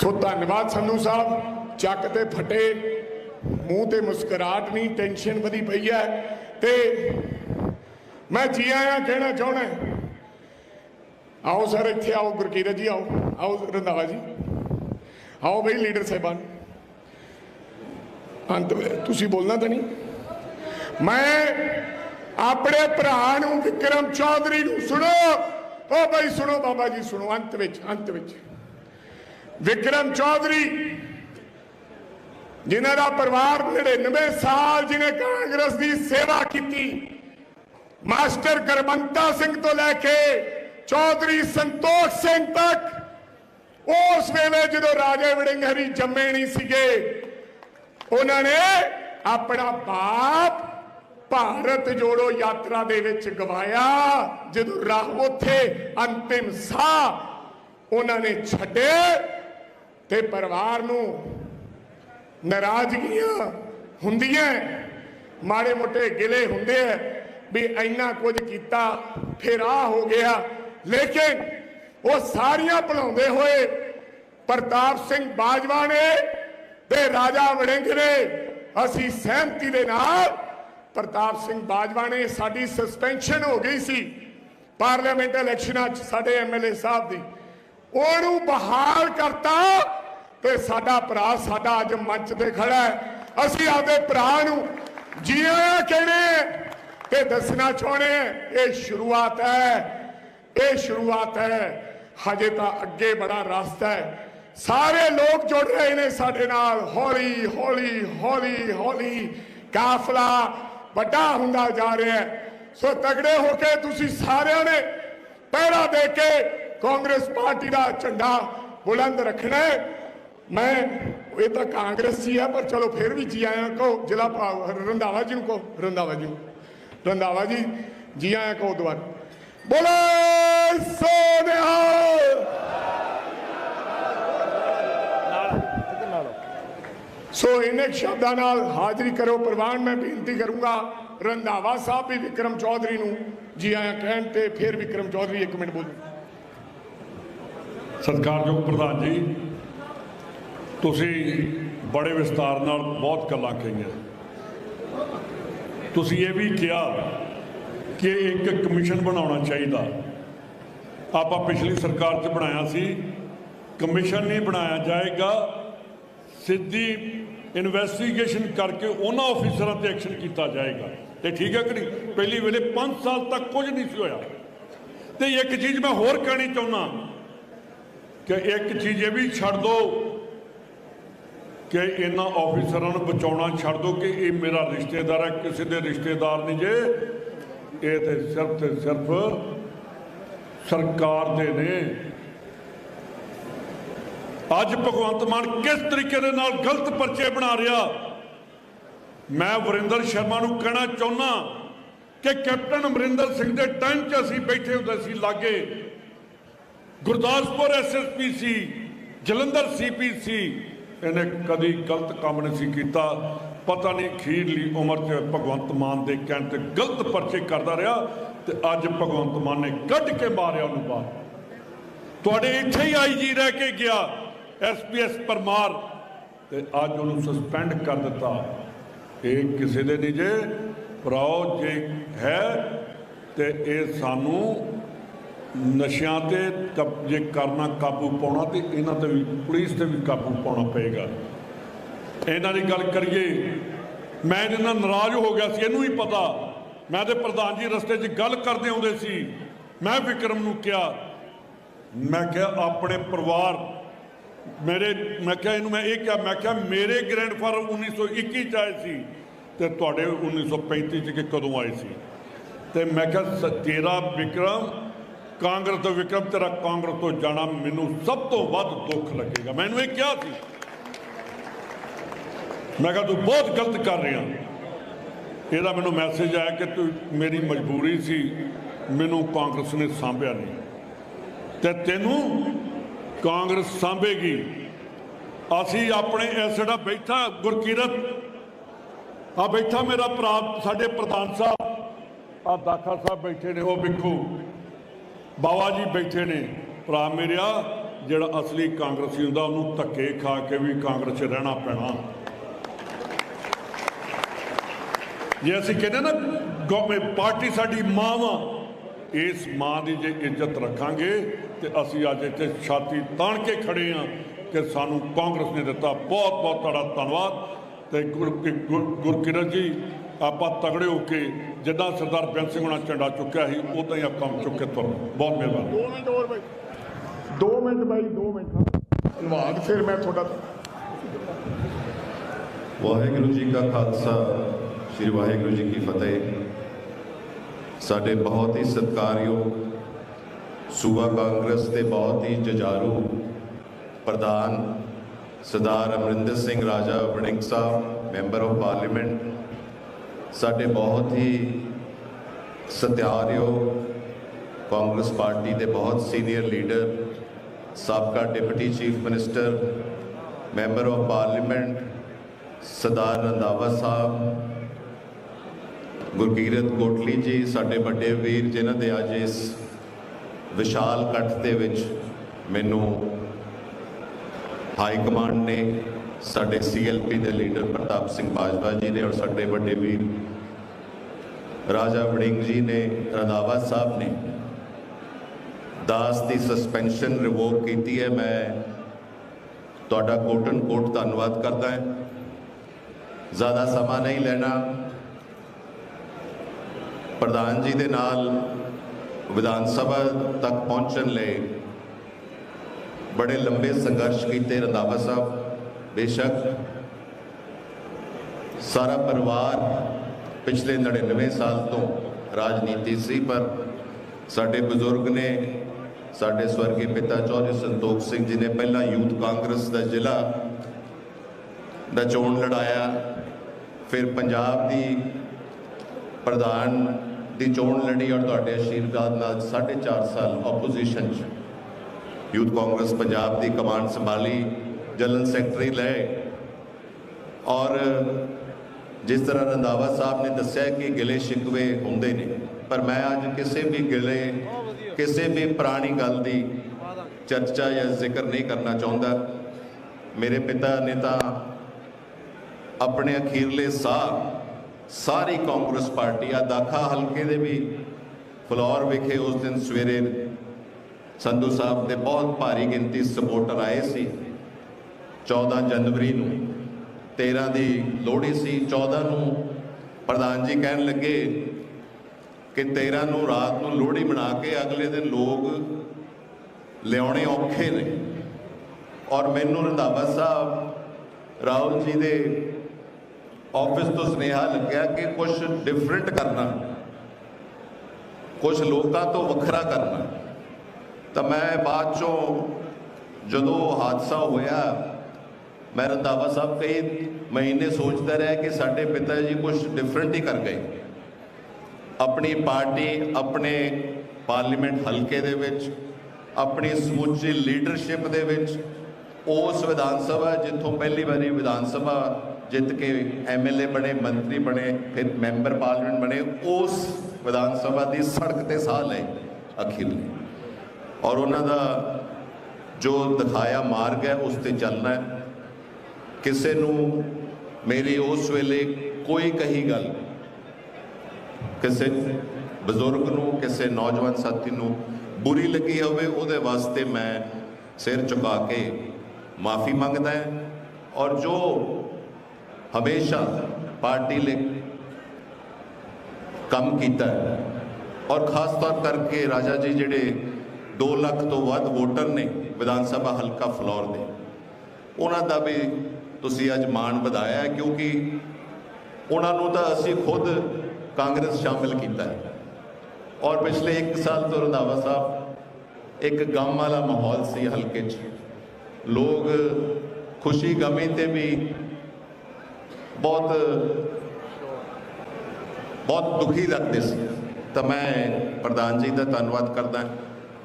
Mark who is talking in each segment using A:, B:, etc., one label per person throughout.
A: ਸੋ ਧੰਨਵਾਦ ਸੰਧੂ ਸਾਹਿਬ, ਚੱਕ ਤੇ ਫਟੇ। ਮੂੰਹ ਤੇ ਮੁਸਕਰਾਟ ਨਹੀਂ ਟੈਨਸ਼ਨ ਵਧੀ ਪਈ ਹੈ। ਤੇ ਮੈਂ ਜੀ ਆਇਆਂ ਕਹਿਣਾ ਚਾਹਣਾ ਆਓ ਸਰ, ਇੱਥੇ ਆਓ, ਗੁਰਕੀਰਤ ਜੀ ਆਓ। ਆਓ ਰੰਧਾਵਾ ਜੀ। ਆਓ ਬਈ ਲੀਡਰ ਸਾਹਿਬਾਨ। ਅੰਤ, ਤੁਸੀਂ ਬੋਲਣਾ ਤਾਂ ਨਹੀਂ? ਮੈਂ ਆਪਣੇ ਭਰਾ ਨੂੰ ਵਿਕਰਮ ਚੌਧਰੀ ਨੂੰ ਸੁਣੋ। ਉਹ ਬਈ ਸੁਣੋ ਬਾਬਾ ਜੀ, ਸੁਣੋ, ਅੰਤ ਵਿੱਚ ਅੰਤ ਵਿੱਚ। ਵਿਕਰਮ ਚੌਧਰੀ, ਜਿਨ੍ਹਾਂ ਦਾ ਪਰਿਵਾਰ 99 ਸਾਲ ਜਿਹਨੇ ਕਾਂਗਰਸ ਦੀ ਸੇਵਾ ਕੀਤੀ, ਮਾਸਟਰ ਕਰਮੰਤਾ ਸਿੰਘ ਤੋਂ ਲੈ ਕੇ ਚੌਧਰੀ ਸੰਤੋਖ ਸਿੰਘ ਤੱਕ, ਉਸ ਵੇਲੇ ਜਦੋਂ ਰਾਜੇ ਵੜਿੰਗਹਰੀ ਜੰਮੇ ਨਹੀਂ ਸੀਗੇ, ਉਹਨਾਂ ਨੇ ਆਪਣਾ ਬਾਪ ਭਾਰਤ ਜੋੜੋ ਯਾਤਰਾ ਦੇ ਵਿੱਚ ਗਵਾਇਆ। ਜਦੋਂ ਰਾਹ ਉੱਥੇ ਅੰਤਿਮ ਸਾਹ ਉਹਨਾਂ ਨੇ ਛੱਡੇ ਤੇ ਪਰਿਵਾਰ ਨੂੰ ਨਾਰਾਜ਼ਗੀਆਂ ਹੁੰਦੀਆਂ ਮਾੜੇ ਮੋਟੇ ਗਿਲੇ ਹੁੰਦੇ ਆ ਵੀ ਇੰਨਾ ਕੁਝ ਕੀਤਾ, ਫਿਰ ਆ ਹੋ ਗਿਆ। ਲੇਕਿਨ ਉਹ ਸਾਰੀਆਂ ਭੁਲਾਉਂਦੇ ਹੋਏ ਪ੍ਰਤਾਪ ਸਿੰਘ ਬਾਜਵਾ ਨੇ ਤੇ ਰਾਜਾ ਵੜਿੰਗ ਨੇ, ਅਸੀਂ ਸਹਿਮਤੀ ਦੇ ਨਾਲ ਪ੍ਰਤਾਪ ਸਿੰਘ ਬਾਜਵਾ ਨੇ ਸਾਡੀ ਸਸਪੈਂਸ਼ਨ ਹੋ ਗਈ ਸੀ ਪਾਰਲੀਮੈਂਟ ਇਲੈਕਸ਼ਨਾਂ 'ਚ ਸਾਡੇ ਐਮਐਲਏ ਸਾਹਿਬ ਦੀ। ਉਹਨੂੰ ਬਹਾਲ ਕਰਤਾ ਤੇ ਸਾਡਾ ਭਰਾ ਸਾਡਾ ਅੱਜ ਮੰਚ ਤੇ ਖੜਾ ਹੈ। ਅਸੀਂ ਆਪਦੇ ਭਰਾ ਨੂੰ ਜੀ ਕਹਿੰਦੇ ਤੇ ਦੱਸਣਾ ਚਾਹੁੰਦੇ ਇਹ ਸ਼ੁਰੂਆਤ ਹੈ। ਇਹ ਸ਼ੁਰੂਆਤ ਹੈ। ਹਜੇ ਤਾਂ ਅੱਗੇ ਬੜਾ ਰਸਤਾ ਹੈ। ਸਾਰੇ ਲੋਕ ਜੁੜ ਰਹੇ ਨੇ ਸਾਡੇ ਨਾਲ। ਹੌਲੀ ਹੌਲੀ ਹੌਲੀ ਹੌਲੀ ਕਾਫਲਾ ਵੱਡਾ ਹੁੰਦਾ ਜਾ ਰਿਹਾ ਹੈ। ਸੋ ਤਗੜੇ ਹੋ ਕੇ ਤੁਸੀਂ ਸਾਰਿਆਂ ਨੇ ਪਹਿਰਾ ਦੇ ਕੇ ਕਾਂਗਰਸ ਪਾਰਟੀ ਦਾ ਝੰਡਾ ਬੁਲੰਦ ਰੱਖਣਾ ਹੈ। ਮੈਂ, ਇਹ ਤਾਂ ਕਾਂਗਰਸੀ ਆ, ਪਰ ਚਲੋ ਫਿਰ ਵੀ ਜੀ ਆਇਆਂ ਕਹੋ, ਜ਼ਿਲ੍ਹਾ ਰੰਧਾਵਾ ਜੀ ਨੂੰ ਕਹੋ, ਰੰਧਾਵਾ ਜੀ ਨੂੰ। ਰੰਧਾਵਾ ਜੀ ਜੀ ਆਇਆਂ ਕਹੋ ਦੁਬਾਰਾ ਬੋਲੇ ਸੋਨਿਹਾ ਸੋ ਇਹਨੇ ਸ਼ਬਦਾਂ ਨਾਲ ਹਾਜ਼ਰੀ ਕਰੋ, ਪ੍ਰਵਾਨ ਮੈਂ ਬੇਨਤੀ ਕਰੂੰਗਾ, ਰੰਧਾਵਾ ਸਾਹਿਬ ਵੀ ਵਿਕਰਮ ਚੌਧਰੀ ਨੂੰ ਜੀ ਆਇਆਂ ਕਹਿਣ ਤੇ ਫਿਰ ਵਿਕਰਮ ਚੌਧਰੀ ਇੱਕ ਮਿੰਟ ਬੋਲੋ।
B: ਸਤਿਕਾਰਯੋਗ ਪ੍ਰਧਾਨ ਜੀ ਤੁਸੀਂ ਬੜੇ ਵਿਸਤਾਰ ਨਾਲ ਬਹੁਤ ਗੱਲਾਂ ਕਹੀਆਂ। ਤੁਸੀਂ ਇਹ ਵੀ ਕਿਹਾ ਕਿ ਇੱਕ ਕਮਿਸ਼ਨ ਬਣਾਉਣਾ ਚਾਹੀਦਾ। ਆਪਾਂ ਪਿਛਲੀ ਸਰਕਾਰ 'ਚ ਬਣਾਇਆ ਸੀ। ਕਮਿਸ਼ਨ ਨਹੀਂ ਬਣਾਇਆ ਜਾਏਗਾ। ਸਿੱਧੀ ਇਨਵੈਸਟੀਗੇਸ਼ਨ ਕਰਕੇ ਉਹਨਾਂ ਅਫੀਸਰਾਂ ਤੇ ਐਕਸ਼ਨ ਕੀਤਾ ਜਾਏਗਾ। ਤੇ ਠੀਕ ਹੈ ਕਿ ਨਹੀਂ? ਪਹਿਲੀ ਵੇਲੇ 5 ਸਾਲ ਤੱਕ ਕੁਝ ਨਹੀਂ ਸੀ ਹੋਇਆ। ਤੇ ਇੱਕ ਚੀਜ਼ ਮੈਂ ਹੋਰ ਕਹਿਣੀ ਚਾਹੁੰਦਾ ਕਿ ਇੱਕ ਚੀਜ਼ ਇਹ ਵੀ ਛੱਡ ਦੋ ਕਿ ਇਹਨਾਂ ਆਫੀਸਰਾਂ ਨੂੰ ਬਚਾਉਣਾ ਛੱਡ ਦੋ ਕਿ ਇਹ ਮੇਰਾ ਰਿਸ਼ਤੇਦਾਰ ਹੈ, ਕਿਸੇ ਦੇ ਰਿਸ਼ਤੇਦਾਰ ਨਹੀਂ ਜੇ। ਇਹ ਤੇ ਸਿਰਫ ਤੇ ਸਿਰਫ ਸਰਕਾਰ ਦੇ ਨੇ। ਅੱਜ ਭਗਵੰਤ ਮਾਨ ਕਿਸ ਤਰੀਕੇ ਦੇ ਨਾਲ ਗਲਤ ਪਰਚੇ ਬਣਾ ਰਿਹਾ? ਮੈਂ ਵਰਿੰਦਰ ਸ਼ਰਮਾ ਨੂੰ ਕਹਿਣਾ ਚਾਹੁੰਦਾ ਕਿ ਕੈਪਟਨ ਅਮਰਿੰਦਰ ਸਿੰਘ ਦੇ ਟਾਈਮ 'ਚ ਅਸੀਂ ਬੈਠੇ ਹੁੰਦੇ ਸੀ ਲਾਗੇ। ਗੁਰਦਾਸਪੁਰ ਐਸਐਸਪੀ ਸੀ ਜਲੰਧਰ ਸੀਪੀ ਸੀ ਇਹਨੇ ਕਦੀ ਗਲਤ ਕੰਮ ਨਹੀਂ ਸੀ ਕੀਤਾ। ਪਤਾ ਨਹੀਂ ਖੀਰਲੀ ਉਮਰ 'ਚ ਭਗਵੰਤ ਮਾਨ ਦੇ ਕਹਿਣ ਤੇ ਗਲਤ ਪਰਚੇ ਕਰਦਾ ਰਿਹਾ ਤੇ ਅੱਜ ਭਗਵੰਤ ਮਾਨ ਨੇ ਕੱਢ ਕੇ ਮਾਰਿਆ ਉਹਨੂੰ ਬਾਹਰ। ਤੁਹਾਡੇ ਇੱਥੇ ਹੀ ਆਈਜੀ ਰਹਿ ਕੇ ਗਿਆ ਐਸਪੀਐਸ ਪਰਮਾਰ ਤੇ ਅੱਜ ਉਹਨੂੰ ਸਸਪੈਂਡ ਕਰ ਦਿੱਤਾ। ਇਹ ਕਿਸੇ ਦੇ ਨਹੀਂ ਜੇ, ਭਰਾਓ, ਜੇ ਹੈ ਤੇ ਇਹ ਸਾਨੂੰ ਨਸ਼ਿਆਂ ਤੇ ਜੇ ਕਰਨਾ ਕਾਬੂ ਪਾਉਣਾ ਤੇ ਇਹਨਾਂ ਤੇ ਵੀ, ਪੁਲਿਸ ਤੇ ਵੀ ਕਾਬੂ ਪਾਉਣਾ ਪਏਗਾ। ਇਹਨਾਂ ਦੀ ਗੱਲ ਕਰੀਏ, ਮੈਂ ਇਹਦੇ ਨਾਰਾਜ਼ ਹੋ ਗਿਆ ਸੀ, ਇਹਨੂੰ ਹੀ ਪਤਾ। ਮੈਂ ਤੇ ਪ੍ਰਧਾਨ ਜੀ ਰਸਤੇ 'ਚ ਗੱਲ ਕਰਦੇ ਆਉਂਦੇ ਸੀ। ਮੈਂ ਵਿਕਰਮ ਨੂੰ ਕਿਹਾ, ਮੈਂ ਕਿਹਾ ਆਪਣੇ ਪਰਿਵਾਰ, ਮੇਰੇ, ਮੈਂ ਕਿਹਾ ਇਹਨੂੰ ਮੈਂ ਇਹ ਕਿਹਾ, ਮੈਂ ਕਿਹਾ ਮੇਰੇ ਗ੍ਰੈਂਡਫਾਦਰ 1921 ਚ ਆਏ ਸੀ ਤੇ ਤੁਹਾਡੇ 1935 ਚ ਕਿ ਕਦੋਂ ਆਏ ਸੀ? ਤੇ ਮੈਂ ਕਿਹਾ, ਸ- ਤੇਰਾ ਵਿਕਰਮ ਕਾਂਗਰਸ ਤੋਂ ਵਿਕਰਮ, ਤੇਰਾ ਕਾਂਗਰਸ ਤੋਂ ਜਾਣਾ ਮੈਨੂੰ ਸਭ ਤੋਂ ਵੱਧ ਦੁੱਖ ਲੱਗੇਗਾ। ਮੈਨੂੰ ਇਹ ਕਿਹਾ ਸੀ। ਮੈਂ ਕਿਹਾ, ਤੂੰ ਬਹੁਤ ਗਲਤ ਕਰ ਰਿਹਾ। ਇਹਦਾ ਮੈਨੂੰ ਮੈਸੇਜ ਆਇਆ ਕਿ ਤੂੰ ਮੇਰੀ ਮਜਬੂਰੀ ਸੀ, ਮੈਨੂੰ ਕਾਂਗਰਸ ਨੇ ਸਾਂਭਿਆ ਨਹੀਂ। ਤੇ ਤੈਨੂੰ ਕਾਂਗਰਸ ਸਾਂਭੇਗੀ। ਅਸੀਂ ਆਪਣੇ ਇਸ ਬੈਠਾ ਗੁਰਕੀਰਤ, ਆ ਬੈਠਾ ਮੇਰਾ ਭਰਾ, ਸਾਡੇ ਪ੍ਰਧਾਨ ਸਾਹਿਬ, ਆ ਦਾਖਾ ਸਾਹਿਬ ਬੈਠੇ ਨੇ, ਉਹ ਬਿੱਖੂ ਬਾਵਾ ਜੀ ਬੈਠੇ ਨੇ। ਭਰਾ ਮੇਰਿਆ, ਜਿਹੜਾ ਅਸਲੀ ਕਾਂਗਰਸੀ ਹੁੰਦਾ, ਉਹਨੂੰ ਧੱਕੇ ਖਾ ਕੇ ਵੀ ਕਾਂਗਰਸ 'ਚ ਰਹਿਣਾ ਪੈਣਾ। ਜੇ ਅਸੀਂ ਕਹਿੰਦੇ ਨਾ, ਗੌ- ਪਾਰਟੀ ਸਾਡੀ ਮਾਂ ਵਾ, ਇਸ ਮਾਂ ਦੀ ਜੇ ਇੱਜ਼ਤ ਰੱਖਾਂਗੇ, ਤੇ ਅਸੀਂ ਅੱਜ ਇੱਥੇ ਛਾਤੀ ਤਾਣ ਕੇ ਖੜੇ ਆ ਕਿ ਸਾਨੂੰ ਕਾਂਗਰਸ ਨੇ ਦਿੱਤਾ ਬਹੁਤ ਬਹੁਤ ਤੁਹਾਡਾ ਧੰਨਵਾਦ। ਤੇ ਗੁਰ- ਗੁਰ- ਗੁਰਕਿਰਤ ਜੀ ਆਪਾਂ ਤਗੜੇ ਹੋ ਕੇ ਜਿੱਦਾਂ ਸਰਦਾਰ ਬੇਅੰਤ ਸਿੰਘ ਹੋਣਾ ਝੰਡਾ ਚੁੱਕਿਆ ਸੀ ਉਦਾਂ ਹੀ ਆਪਾਂ ਚੁੱਕ ਕੇ ਤੁਰ। ਬਹੁਤ ਮਿਹਰਬਾਨੀ।
A: 2 ਮਿੰਟ ਹੋਰ ਬਾਈ। 2 ਮਿੰਟ ਬਾਈ 2 ਮਿੰਟ। ਧੰਨਵਾਦ ਫਿਰ ਮੈਂ ਤੁਹਾਡਾ
C: ਵਾਹਿਗੁਰੂ ਜੀ ਕਾ ਖਾਲਸਾ ਸ੍ਰੀ ਵਾਹਿਗੁਰੂ ਜੀ ਕੀ ਫਤਿਹ। ਸਾਡੇ ਬਹੁਤ ਹੀ ਸਤਿਕਾਰਯੋਗ ਸੂਬਾ ਕਾਂਗਰਸ ਦੇ ਬਹੁਤ ਹੀ ਜਜਾਰੂ ਪ੍ਰਧਾਨ Sardar Amarinder Singh Raja Warring Sahib member of parliament ਸਾਡੇ ਬਹੁਤ ਹੀ ਸਤਿਆਰਯੋਗ ਕਾਂਗਰਸ ਪਾਰਟੀ ਦੇ ਬਹੁਤ ਸੀਨੀਅਰ ਲੀਡਰ, ਸਾਬਕਾ deputy chief minister, member of parliament, Sardar Randhawa Sahib, Gurkirat Kotli ji, ਸਾਡੇ ਵੱਡੇ ਵੀਰ ਜਿਨ੍ਹਾਂ ਦੇ ਅੱਜ ਇਸ ਵਿਸ਼ਾਲ ਇਕੱਠ ਦੇ ਵਿੱਚ ਮੈਨੂੰ ਹਾਈ ਕਮਾਂਡ ਨੇ ਸਾਡੇ ਸੀਐਲਪੀ ਦੇ ਲੀਡਰ ਪ੍ਰਤਾਪ ਸਿੰਘ ਬਾਜਵਾ ਜੀ ਨੇ ਔਰ ਸਾਡੇ ਵੱਡੇ ਵੀਰ ਰਾਜਾ ਵੜਿੰਗ ਜੀ ਨੇ, ਰੰਧਾਵਾ ਸਾਹਿਬ ਨੇ ਦਾਸ ਦੀ ਸਸਪੈਂਸ਼ਨ ਰਿਵੋਕ ਕੀਤੀ ਹੈ। ਮੈਂ ਤੁਹਾਡਾ ਕੋਟਨ ਕੋਟ ਧੰਨਵਾਦ ਕਰਦਾ ਹਾਂ। ਜ਼ਿਆਦਾ ਸਮਾਂ ਨਹੀਂ ਲੈਣਾ। ਪ੍ਰਧਾਨ ਜੀ ਦੇ ਨਾਲ ਵਿਧਾਨ ਸਭਾ ਤੱਕ ਪਹੁੰਚਣ ਲਈ ਬੜੇ ਲੰਬੇ ਸੰਘਰਸ਼ ਕੀਤੇ ਰੰਧਾਵਾ ਸਾਹਿਬ। ਬੇਸ਼ੱਕ ਸਾਰਾ ਪਰਿਵਾਰ ਪਿਛਲੇ 99 ਸਾਲ ਤੋਂ ਰਾਜਨੀਤੀ ਸੀ, ਪਰ ਸਾਡੇ ਬਜ਼ੁਰਗ ਨੇ, ਸਾਡੇ ਸਵਰਗੀ ਪਿਤਾ ਚੌਧਰੀ ਸੰਤੋਖ ਸਿੰਘ ਜੀ ਨੇ ਪਹਿਲਾਂ ਯੂਥ ਕਾਂਗਰਸ ਦਾ ਜ਼ਿਲ੍ਹਾ ਦਾ ਚੋਣ ਲੜਾਇਆ, ਫਿਰ ਪੰਜਾਬ ਦੀ ਪ੍ਰਧਾਨ ਦੀ ਚੋਣ ਲੜੀ ਔਰ ਤੁਹਾਡੇ ਆਸ਼ੀਰਵਾਦ ਨਾਲ 4.5 ਸਾਲ ਆਪੋਜੀਸ਼ਨ 'ਚ ਯੂਥ ਕਾਂਗਰਸ ਪੰਜਾਬ ਦੀ ਕਮਾਂਡ ਸੰਭਾਲੀ ਜਨਰਲ ਸੈਕਟਰੀ ਲਏ ਔਰ ਜਿਸ ਤਰ੍ਹਾਂ ਰੰਧਾਵਾ ਸਾਹਿਬ ਨੇ ਦੱਸਿਆ ਕਿ ਗਿਲੇ ਸ਼ਿਕਵੇ ਹੁੰਦੇ ਨੇ, ਪਰ ਮੈਂ ਅੱਜ ਕਿਸੇ ਵੀ ਗਿਲੇ, ਕਿਸੇ ਵੀ ਪੁਰਾਣੀ ਗੱਲ ਦੀ ਚਰਚਾ ਜਾਂ ਜ਼ਿਕਰ ਨਹੀਂ ਕਰਨਾ ਚਾਹੁੰਦਾ। ਮੇਰੇ ਪਿਤਾ ਨੇ ਤਾਂ ਆਪਣੇ ਅਖੀਰਲੇ ਸਾਹ ਸਾਰੀ ਕਾਂਗਰਸ ਪਾਰਟੀ ਆ, ਦਾਖਾ ਹਲਕੇ ਦੇ ਵੀ ਫਲੋਰ ਵਿਖੇ ਉਸ ਦਿਨ ਸਵੇਰੇ ਸੰਧੂ ਸਾਹਿਬ ਦੇ ਬਹੁਤ ਭਾਰੀ ਗਿਣਤੀ ਸਪੋਰਟਰ ਆਏ ਸੀ। 14 ਜਨਵਰੀ ਨੂੰ 13 ਦੀ ਲੋਹੜੀ ਸੀ 14 ਨੂੰ ਪ੍ਰਧਾਨ ਜੀ ਕਹਿਣ ਲੱਗੇ ਕਿ 13 ਨੂੰ ਰਾਤ ਨੂੰ ਲੋਹੜੀ ਬਣਾ ਕੇ ਅਗਲੇ ਦਿਨ ਲੋਕ ਲਿਆਉਣੇ ਔਖੇ ਨੇ। ਔਰ ਮੈਨੂੰ ਰੰਧਾਵਾ ਸਾਹਿਬ, ਰਾਹੁਲ ਜੀ ਦੇ ਆਫਿਸ ਤੋਂ ਸੁਨੇਹਾ ਲੱਗਿਆ ਕਿ ਕੁਝ ਡਿਫਰੈਂਟ ਕਰਨਾ ਕੁਝ ਲੋਕਾਂ ਤੋਂ ਵੱਖਰਾ ਕਰਨਾ। ਤਾਂ ਮੈਂ ਬਾਅਦ ਚੋਂ ਜਦੋਂ ਹਾਦਸਾ ਹੋਇਆ, ਮੈਂ ਰੰਧਾਵਾ ਸਾਹਿਬ ਕਈ ਮਹੀਨੇ ਸੋਚਦਾ ਰਿਹਾ ਕਿ ਸਾਡੇ ਪਿਤਾ ਜੀ ਕੁਝ ਡਿਫਰੈਂਟ ਹੀ ਕਰ ਗਏ। ਆਪਣੀ ਪਾਰਟੀ, ਆਪਣੇ ਪਾਰਲੀਮੈਂਟ ਹਲਕੇ ਦੇ ਵਿੱਚ, ਆਪਣੀ ਸਮੁੱਚੀ ਲੀਡਰਸ਼ਿਪ ਦੇ ਵਿੱਚ, ਉਸ ਵਿਧਾਨ ਸਭਾ ਜਿੱਥੋਂ ਪਹਿਲੀ ਵਾਰੀ ਵਿਧਾਨ ਸਭਾ ਜਿੱਤ ਕੇ ਐਮਐਲਏ ਬਣੇ, ਮੰਤਰੀ ਬਣੇ, ਫਿਰ ਮੈਂਬਰ ਪਾਰਲੀਮੈਂਟ ਬਣੇ, ਉਸ ਵਿਧਾਨ ਸਭਾ ਦੀ ਸੜਕ ਤੇ ਸਾਹ ਲਏ ਅਖਿਲ ਨੇ ਔਰ ਉਹਨਾਂ ਦਾ ਜੋ ਦਿਖਾਇਆ ਮਾਰਗ ਹੈ, ਉਸ ਤੇ ਚੱਲਣਾ ਹੈ। ਕਿਸੇ ਨੂੰ ਮੇਰੀ ਉਸ ਵੇਲੇ ਕੋਈ ਕਹੀ ਗੱਲ ਕਿਸੇ ਬਜ਼ੁਰਗ ਨੂੰ, ਕਿਸੇ ਨੌਜਵਾਨ ਸਾਥੀ ਨੂੰ ਬੁਰੀ ਲੱਗੀ ਹੋਵੇ, ਉਹਦੇ ਵਾਸਤੇ ਮੈਂ ਸਿਰ ਝੁਕਾ ਕੇ ਮਾਫੀ ਮੰਗਦਾ ਹਾਂ। ਔਰ ਜੋ ਹਮੇਸ਼ਾ ਪਾਰਟੀ ਲਈ ਕੰਮ ਕੀਤਾ ਔਰ ਖਾਸ ਤੌਰ ਕਰਕੇ ਰਾਜਾ ਜੀ ਜਿਹੜੇ 2 ਲੱਖ ਤੋਂ ਵੱਧ ਵੋਟਰ ਨੇ ਵਿਧਾਨ ਸਭਾ ਹਲਕਾ ਫਲੋਰ ਦੇ, ਉਹਨਾਂ ਦਾ ਵੀ ਤੁਸੀਂ ਅੱਜ ਮਾਣ ਵਧਾਇਆ ਕਿਉਂਕਿ ਉਹਨਾਂ ਨੂੰ ਤਾਂ ਅਸੀਂ ਖੁਦ ਕਾਂਗਰਸ ਸ਼ਾਮਿਲ ਕੀਤਾ ਹੈ। ਔਰ ਪਿਛਲੇ 1 ਸਾਲ ਤੋਂ ਰੰਧਾਵਾ ਸਾਹਿਬ ਇੱਕ ਗਮ ਵਾਲਾ ਮਾਹੌਲ ਸੀ ਹਲਕੇ 'ਚ। ਲੋਕ ਖੁਸ਼ੀ ਗਮੀ ਤੇ ਵੀ ਬਹੁਤ ਬਹੁਤ ਦੁਖੀ ਲੱਗਦੇ ਸੀ। ਤਾਂ ਮੈਂ ਪ੍ਰਧਾਨ ਜੀ ਦਾ ਧੰਨਵਾਦ ਕਰਦਾ,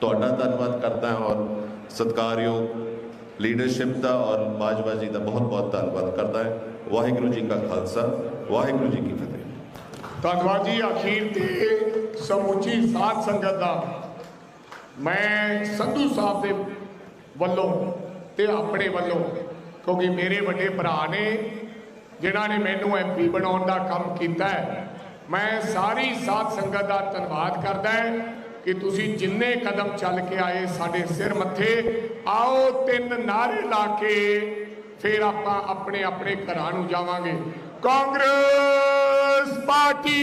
C: ਤੁਹਾਡਾ ਧੰਨਵਾਦ ਕਰਦਾ ਔਰ ਸਤਿਕਾਰਯੋਗ ਲੀਡਰਸ਼ਿਪ ਦਾ ਔਰ ਬਾਜਵਾ ਜੀ ਦਾ ਬਹੁਤ ਬਹੁਤ ਧੰਨਵਾਦ ਕਰਦਾ ਵਾਹਿਗੁਰੂ ਜੀ ਕਾ ਖਾਲਸਾ, ਵਾਹਿਗੁਰੂ ਜੀ ਕੀ ਫਤਿਹ।
A: ਧੰਨਵਾਦ ਜੀ ਅਖੀਰ ਤੇ ਸਮੁੱਚੀ ਸਾਧ ਸੰਗਤ ਦਾ। ਮੈਂ ਸੰਧੂ ਸਾਹਿਬ ਦੇ ਵੱਲੋਂ ਤੇ ਆਪਣੇ ਵੱਲੋਂ, ਕਿਉਂਕਿ ਮੇਰੇ ਵੱਡੇ ਭਰਾ ਨੇ, ਜਿਨ੍ਹਾਂ ਨੇ ਮੈਨੂੰ ਐਮਪੀ ਬਣਾਉਣ ਦਾ ਕੰਮ ਕੀਤਾ ਹੈ, ਮੈਂ ਸਾਰੀ ਸਾਧ ਸੰਗਤ ਦਾ ਧੰਨਵਾਦ ਕਰਦਾ ਹਾਂ। ਕਿ ਤੁਸੀਂ ਜਿੰਨੇ ਕਦਮ ਚੱਲ ਕੇ ਆਏ ਸਾਡੇ ਸਿਰ ਮੱਥੇ, ਆਓ ਤਿੰਨ ਨਾਰੇ ਲਾ ਕੇ ਫਿਰ ਆਪਾਂ ਆਪਣੇ ਆਪਣੇ ਘਰਾਂ ਨੂੰ ਜਾਵਾਂਗੇ। ਕਾਂਗਰਸ ਪਾਰਟੀ।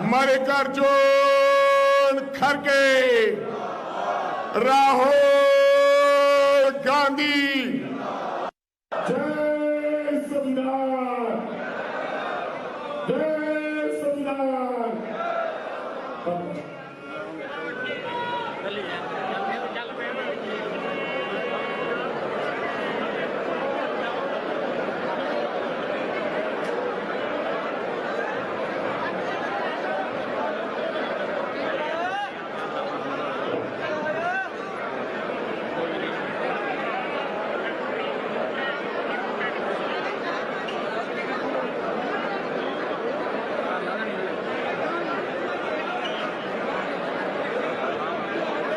A: ਮਰਿਕਰਜੋਨ ਖਰਗੇ ਰਾਹੁਲ ਗਾਂਧੀ।